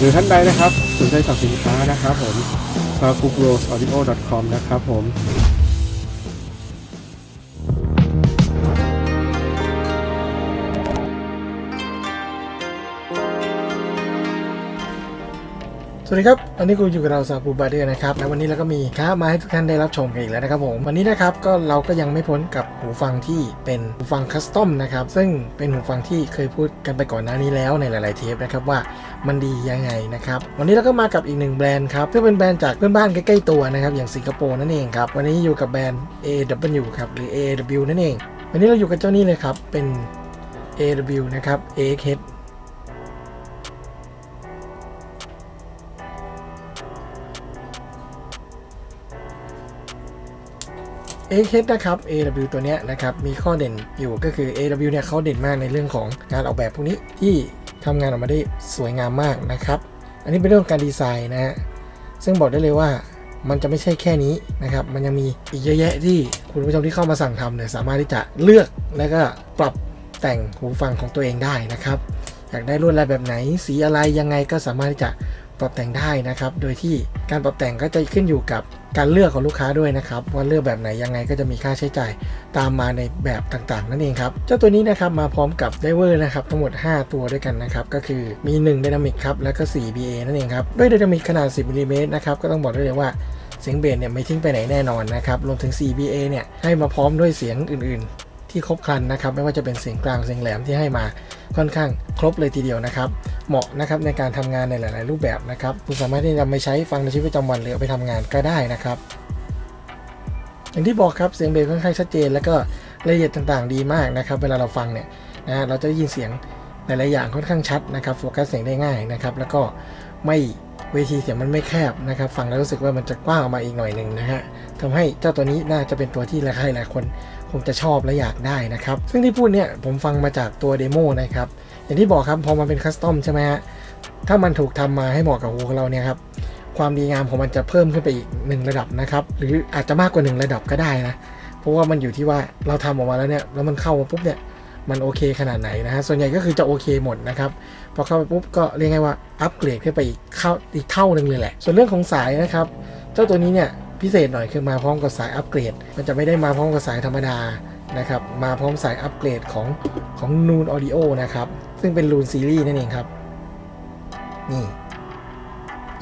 หรือท่านใดนะครับสนใจสั่งสินค้านะครับผม f a g u g r o s audio com นะครับผม สวัสดีครับวันนี้กูอยู่กับเราซาปูบาเดอร์นะครับ และวันนี้เราก็มีค้ามาให้ทุกท่านได้รับชมกันอีกแล้วนะครับผม วันนี้นะครับก็เราก็ยังไม่พ้นกับหูฟังที่เป็นหูฟังคัสตอมนะครับ ซึ่งเป็นหูฟังที่เคยพูดกันไปก่อนหน้านี้แล้วในหลาย ๆ เทปนะครับว่ามันดียังไงนะครับ วันนี้เราก็มากับอีกหนึ่งแบรนด์ครับ ซึ่งเป็นแบรนด์จากเพื่อนบ้านใกล้ ๆ ตัวนะครับ อย่างสิงคโปร์นั่นเองครับ วันนี้อยู่กับแบรนด์ AW ครับ หรือ AW นั่นเอง วันนี้เราอยู่กับเจ้านี่เลยครับ เป็น AW นะครับ AX AH นะครับ AW ตัวเนี้ยนะครับมีข้อเด่นอยู่ก็คือ AW เนี่ยเขาเด่นมากในเรื่องของการออกแบบพวกนี้ที่ทำงานออกมาได้สวยงามมากนะครับ อันนี้เป็นเรื่องการดีไซน์นะฮะซึ่งบอกได้เลยว่ามันจะไม่ใช่แค่นี้นะครับ มันยังมีอีกเยอะแยะที่คุณผู้ชมที่เข้ามาสั่งทำเนี่ยสามารถที่จะเลือกแล้วก็ปรับแต่งหูฟังของตัวเองได้นะครับ อยากได้ลวดลายแบบไหน สีอะไรยังไงก็สามารถที่จะ ปรับแต่งได้นะครับ โดยที่การปรับแต่งก็จะขึ้นอยู่กับการเลือกของลูกค้าด้วยนะครับว่าเลือกแบบไหนยังไงก็จะมีค่าใช้จ่ายตามมาในแบบต่างๆ นั่นเองครับ เจ้าตัวนี้นะครับมาพร้อมกับไดเวอร์นะครับทั้งหมด 5 ตัวด้วยกันนะครับ ก็คือมี1 Dynamic ครับแล้วก็ 4 BA นั่นเองครับ ด้วย Dynamic ขนาด 10มิลลิเมตรนะครับก็ต้องบอกได้เลยว่าเสียงเบสเนี่ยไม่ทิ้งไปไหนแน่นอนนะครับรวมถึง 4 BA เนี่ยให้มาพร้อมด้วยเสียงอื่นๆ ที่ครบครันนะครับไม่ว่าจะเป็นเสียงกลางเสียงแหลมที่ให้มาค่อนข้างครบเลยทีเดียวนะครับ เหมาะนะครับในการทำงานในหลาย ๆ รูปแบบนะครับ คุณสามารถที่จะไปใช้ฟังในชีวิตประจำวันหรือเอาไปทำงานก็ได้นะครับ อย่างที่บอกครับเสียงเบสค่อนข้างชัดเจน แล้วก็รายละเอียดต่าง ๆ ดีมากนะครับ เวลาเราฟังเนี่ยนะฮะเราจะได้ยินเสียงหลาย ๆ อย่างค่อนข้างชัดนะครับโฟกัสเสียงได้ง่ายนะครับ แล้วก็ไม่เวทีเสียงมันไม่แคบนะครับ ฟังแล้วรู้สึกว่ามันจะกว้างออกมาอีกหน่อยหนึ่งนะฮะทำให้เจ้าตัวนี้น่าจะเป็นตัวที่หลายๆหลายคน คงจะชอบและอยากได้นะครับ ซึ่งที่พูดเนี่ยผมฟังมาจากตัวเดโมนะครับ อย่างที่บอกครับพอมันเป็นคัสตอมใช่ไหมฮะถ้ามันถูกทำมาให้เหมาะกับหูของเราเนี่ยครับความดีงามของมันจะเพิ่มขึ้นไปอีกหนึ่งระดับนะครับ หรืออาจจะมากกว่าหนึ่งระดับก็ได้นะ เพราะว่ามันอยู่ที่ว่าเราทำออกมาแล้วเนี่ยแล้วมันเข้ามาปุ๊บเนี่ยมันโอเคขนาดไหนนะฮะส่วนใหญ่ก็คือจะโอเคหมดนะครับพอเข้าไปปุ๊บก็เรียกง่ายว่าอัปเกรดขึ้นไปอีกเข้าอีกเท่าหนึ่งเลยแหละ ส่วนเรื่องของสายนะครับ เจ้าตัวนี้เนี่ย พิเศษหน่อยคือมาพร้อมกับสายอัปเกรด มันจะไม่ได้มาพร้อมกับสายธรรมดานะครับมาพร้อมสายอัปเกรดของของ Noon Audio นะครับ ซึ่งเป็น Loon Series นั่นเองครับ นี่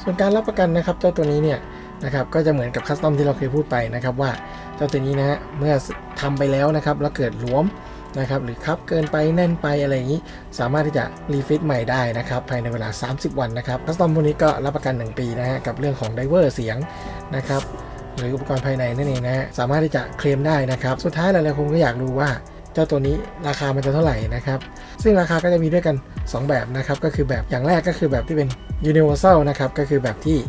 ส่วนการรับประกันนะครับ เจ้าตัวนี้เนี่ยนะครับก็จะเหมือนกับคัสตอมที่เราเคยพูดไปนะครับว่าเจ้าตัวนี้นะฮะเมื่อทำไปแล้วนะครับ แล้วเกิดหลวมนะครับหรือคับเกินไปแน่นไปอะไรอย่างนี้ สามารถที่จะรีฟิตใหม่ได้นะครับภายในเวลา 30 วันนะครับคัสตอมพวกนี้ก็รับประกัน 1 ปีนะฮะกับเรื่องของไดเวอร์เสียงนะครับ หรืออุปกรณ์ภายในนั่นเองนะฮะสามารถที่จะเคลมได้นะครับ สุดท้ายหลายๆคนก็อยากรู้ว่าเจ้าตัวนี้ราคามันจะเท่าไหร่นะครับ ซึ่งราคาก็จะมีด้วยกัน 2 แบบนะครับ ก็คือแบบอย่างแรกก็คือแบบที่เป็น universal นะครับ ก็คือแบบที่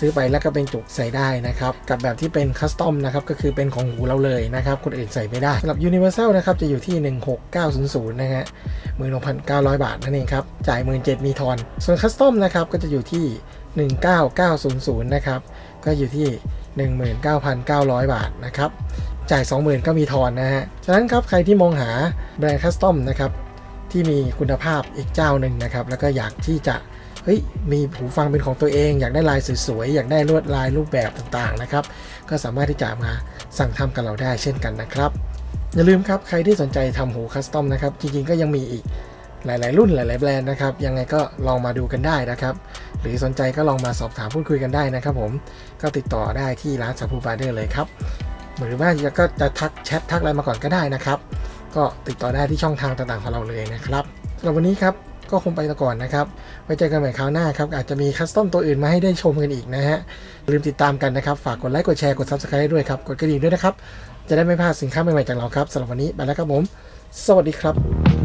ซื้อไปแล้วก็เป็นจุกใส่ได้นะครับ กับแบบที่เป็น custom นะครับ ก็คือเป็นของหูเราเลยนะครับ คนอื่นใส่ไม่ได้สำหรับ universal นะครับ จะอยู่ที่ 16900 นะฮะ16,900บาทนั่นเองครับ จ่าย17,000มีทอน ส่วน custom นะครับ ก็จะอยู่ที่ 19900 นะครับ ก็อยู่ที่ 19,900 บาทนะครับ จ่าย 20,000 ก็มีทอนนะฮะ ฉะนั้นครับใครที่มองหาแบรนด์คัสตอมนะครับที่มีคุณภาพอีกเจ้าหนึ่งนะครับ แล้วก็อยากที่จะเฮ้ยมีหูฟังเป็นของตัวเอง อยากได้ลายสวยๆ อยากได้ลวดลายรูปแบบต่างๆนะครับ ก็สามารถที่จะมาสั่งทำกับเราได้เช่นกันนะครับ อย่าลืมครับ ใครที่สนใจทำหูคัสตอมนะครับ จริงๆก็ยังมีอีก หลาย ๆ รุ่นหลาย ๆ แบรนด์นะครับ ยังไงก็ลองมาดูกันได้นะครับ หรือสนใจก็ลองมาสอบถามพูดคุยกันได้นะครับผมก็ติดต่อได้ที่ร้านสัพูบาร์เดอร์เลยครับหรือว่าก็จะทักแชททักอะไรมาก่อนก็ได้นะครับ ก็ติดต่อได้ที่ช่องทางต่าง ๆ ของเราเลยนะครับสำหรับวันนี้ครับก็คงไปก่อนนะครับ ไว้เจอกันใหม่คราวหน้าครับ อาจจะมีคัสตอมตัวอื่นมาให้ได้ชมกันอีกนะฮะ ลืมติดตามกันนะครับ ฝากกดไลค์กดแชร์กด subscribe ด้วยครับ กดกระดิ่งด้วยนะครับ จะได้ไม่พลาดสินค้าใหม่ๆจากเราครับสำหรับวันนี้ไปแล้วครับผม สวัสดีครับ